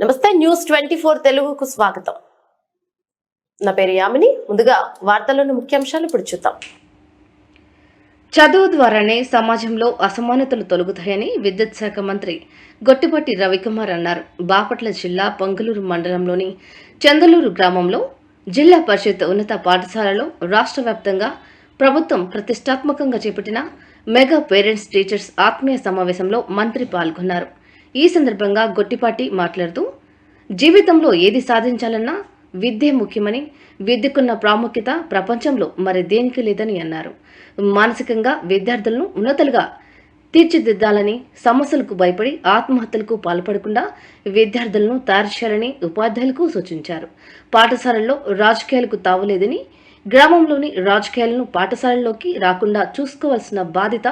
నమస్తే news twenty four తెలుగుకు స్వాగతం. నా పేరు యామిని. ముందుగా వార్తల్లోని ముఖ్యాంశాలు ఇప్పుడు చూద్దాం. చదువు ద్వారానే సమాజంలో అసమానతలు తొలగుతాయని విద్యుత్ శాఖ మంత్రి గొట్టిపట్టి రవికుమార్ అన్నారు. బాపట్ల జిల్లా పొంగలూరు మండలంలోని చందలూరు గ్రామంలో జిల్లా పరిషత్ ఉన్నత పాఠశాలలో రాష్ట్ర వ్యాప్తంగా ప్రభుత్వం ప్రతిష్టాత్మకంగా చేపట్టిన మెగా పేరెంట్స్ టీచర్స్ ఆత్మీయ సమావేశంలో మంత్రి పాల్గొన్నారు. ఈ సందర్భంగా గొట్టిపాటి మాట్లాడుతూ జీవితంలో ఏది సాధించాలన్నా విద్య ముఖ్యమని విద్యకున్న ప్రాముఖ్యత ప్రపంచంలో మరి దేనికి లేదని అన్నారు. మానసికంగా విద్యార్థులను ఉన్నతలుగా తీర్చిదిద్దాలని సమస్యలకు భయపడి ఆత్మహత్యలకు పాల్పడకుండా విద్యార్థులను తయారు చేయాలని ఉపాధ్యాయులకు సూచించారు. పాఠశాలల్లో రాజకీయాలకు తావులేదని గ్రామంలోని రాజకీయాలను పాఠశాలల్లోకి రాకుండా చూసుకోవాల్సిన బాధ్యత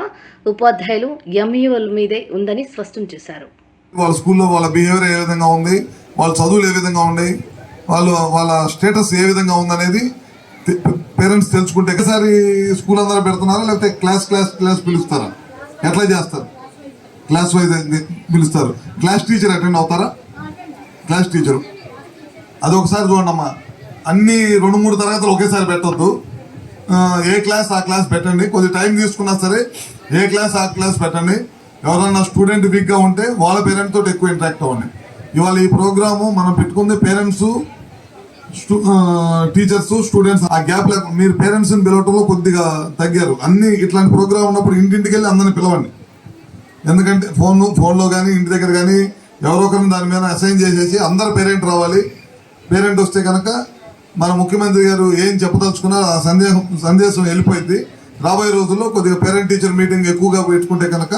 ఉపాధ్యాయులు ఎంఈఓల మీదే ఉందని స్పష్టం చేశారు. వాళ్ళ స్కూల్లో వాళ్ళ బిహేవియర్ ఏ విధంగా ఉంది వాళ్ళ చదువులు ఏ విధంగా ఉన్నాయి వాళ్ళు వాళ్ళ స్టేటస్ ఏ విధంగా ఉందనేది పేరెంట్స్ తెలుసుకుంటే ఒకసారి స్కూల్ అందరూ పెడుతున్నారా లేకపోతే క్లాస్ క్లాస్ క్లాస్ పిలుస్తారా? ఎట్లా చేస్తారు? క్లాస్ వైజ్ పిలుస్తారు. క్లాస్ టీచర్ అటెండ్ అవుతారా? క్లాస్ టీచరు అది ఒకసారి చూడండి అన్ని రెండు మూడు తరగతులు ఒకేసారి పెట్టొద్దు. ఏ క్లాస్ ఆ క్లాస్ పెట్టండి. కొద్ది టైం తీసుకున్నా సరే ఏ క్లాస్ ఆ క్లాస్ పెట్టండి. ఎవరన్నా స్టూడెంట్ వీక్గా ఉంటే వాళ్ళ పేరెంట్ తోటి ఎక్కువ ఇంటరాక్ట్ అవ్వండి. ఇవాళ ఈ ప్రోగ్రాము మనం పెట్టుకుంది పేరెంట్స్ టీచర్స్ స్టూడెంట్స్ ఆ గ్యాప్ లేకుండా మీరు పేరెంట్స్ని పిలవటంలో కొద్దిగా తగ్గారు. అన్ని ఇట్లాంటి ప్రోగ్రామ్ ఉన్నప్పుడు ఇంటింటికి వెళ్ళి అందరిని పిలవండి. ఎందుకంటే ఫోన్ ఫోన్లో కానీ ఇంటి దగ్గర కానీ ఎవరో ఒకరిని దాని మీద అసైన్ చేసేసి అందరు పేరెంట్ రావాలి. పేరెంట్ వస్తే కనుక మన ముఖ్యమంత్రి గారు ఏం చెప్పదలుచుకున్నా ఆ సందేహం సందేశం వెళ్ళిపోయింది. రాబోయే రోజుల్లో కొద్దిగా పేరెంట్ టీచర్ మీటింగ్ ఎక్కువగా పెట్టుకుంటే కనుక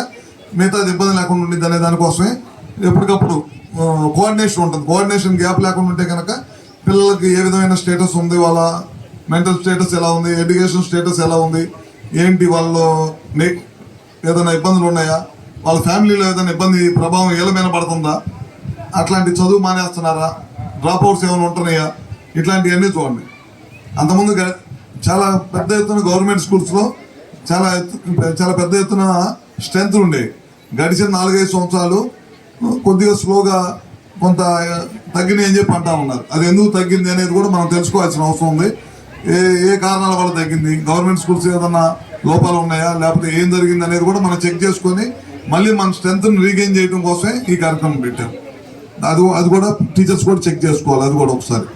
మిగతా ఇబ్బంది లేకుండా ఉండింది అనే దానికోసమే ఎప్పటికప్పుడు కోఆర్డినేషన్ ఉంటుంది. కోఆర్డినేషన్ గ్యాప్ లేకుండా ఉంటే కనుక పిల్లలకి ఏ విధమైన స్టేటస్ ఉంది? వాళ్ళ మెంటల్ స్టేటస్ ఎలా ఉంది? ఎడ్యుకేషన్ స్టేటస్ ఎలా ఉంది? ఏంటి వాళ్ళు నే- ఏదైనా ఇబ్బందులు ఉన్నాయా? వాళ్ళ ఫ్యామిలీలో ఏదైనా ఇబ్బంది ప్రభావం వీళ్ళ మీద పడుతుందా? అట్లాంటి చదువు మానేస్తున్నారా? డ్రాప్ అవుట్స్ ఏమైనా ఉంటున్నాయా? ఇట్లాంటివన్నీ చూడండి. అంతకుముందు చాలా పెద్ద ఎత్తున గవర్నమెంట్ స్కూల్స్లో చాలా చాలా పెద్ద ఎత్తున స్ట్రెంత్ ఉండేవి. గడిచిన నాలుగైదు సంవత్సరాలు కొద్దిగా స్లోగా కొంత తగ్గినాయి అని చెప్పి అంటా ఉన్నారు. అది ఎందుకు తగ్గింది అనేది కూడా మనం తెలుసుకోవాల్సిన అవసరం ఉంది. ఏ ఏ కారణాల వల్ల తగ్గింది? గవర్నమెంట్ స్కూల్స్ ఏదన్నా లోపాలు ఉన్నాయా? లేకపోతే ఏం జరిగింది అనేది కూడా మనం చెక్ చేసుకొని మళ్ళీ మన స్ట్రెంత్ని రీగెయిన్ చేయడం కోసమే ఈ కార్యక్రమం పెట్టాం. అది అది కూడా టీచర్స్ కూడా చెక్ చేసుకోవాలి. అది కూడా ఒకసారి.